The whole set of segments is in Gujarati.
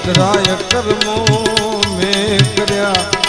એટલા કર્મો મેં કર્યા.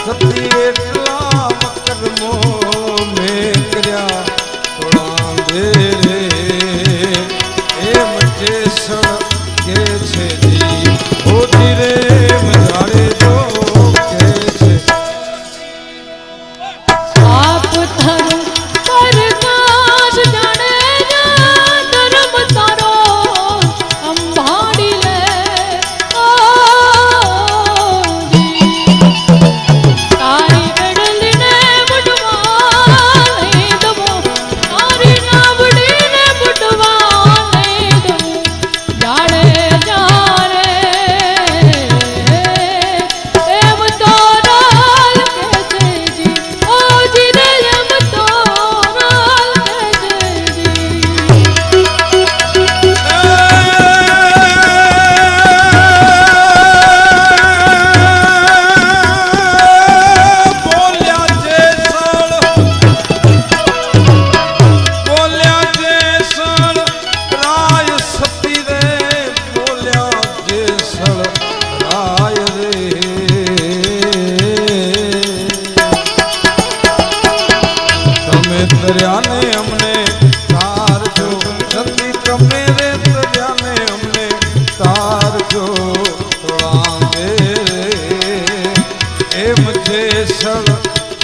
સવ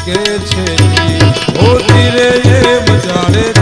કે છે ઓ ધીરે એ મજાડે